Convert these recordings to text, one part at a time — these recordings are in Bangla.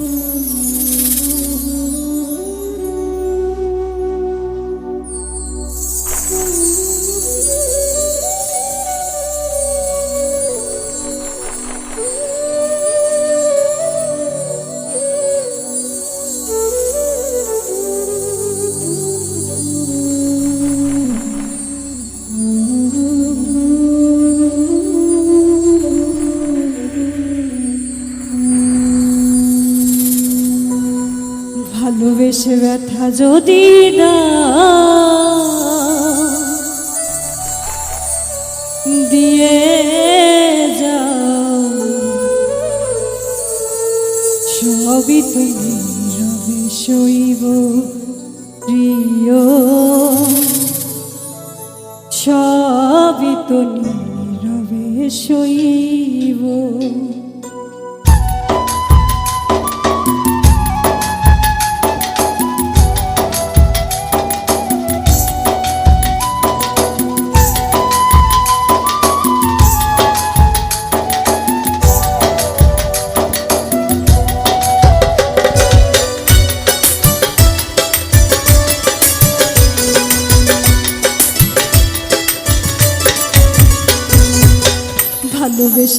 you. ভালোবেসে ব্যথা যদি দিয়ে যাও। সবই তুমি রবে শৈব প্রিয়। সবই তুমি নীরবে শৈব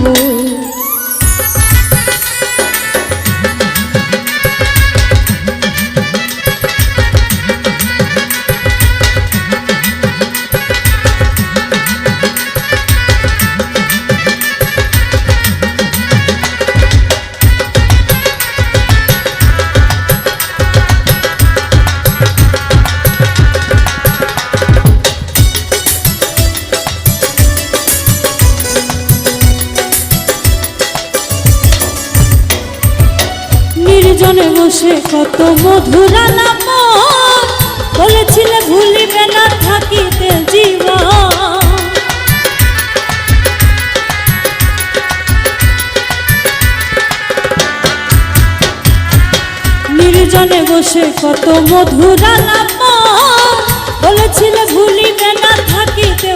blue. নির্জনে বসে কত মধুরা নাম বলেছিলে ভুলিবে না থাকিতে জীবন। নির্জনে বসে কত মধুরা নাম বলেছিলে ভুলিবে না থাকিতে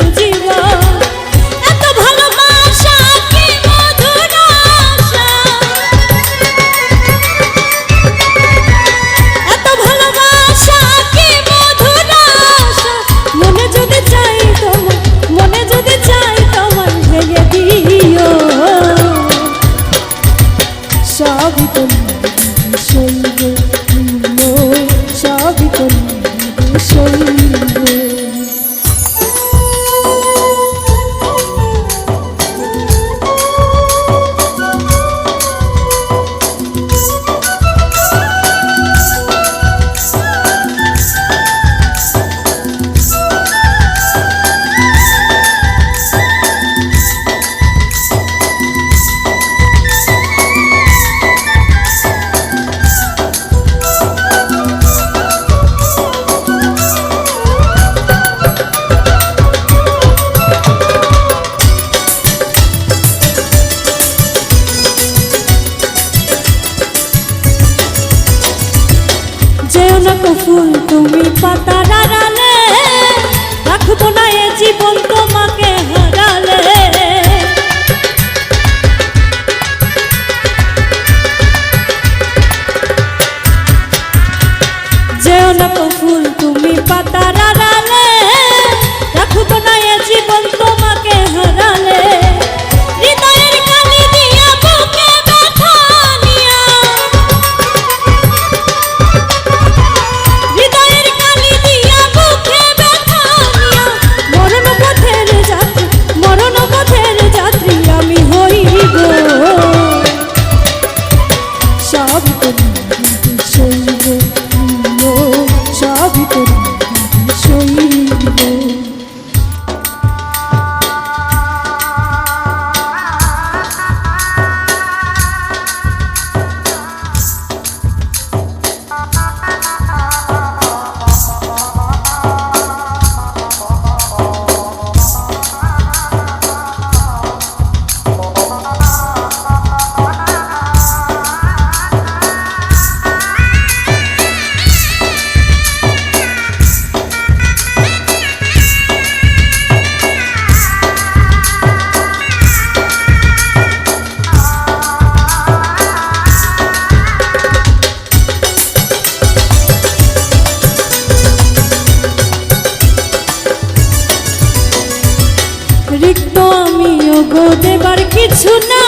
কিছু না,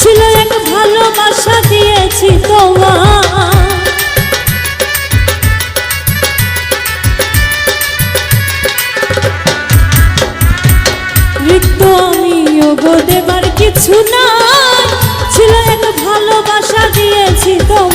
ছিল এক ভালোবাসা দিয়েছি তোমার। দেবার কিছু না, ছিল এক ভালোবাসা দিয়েছি তোমার।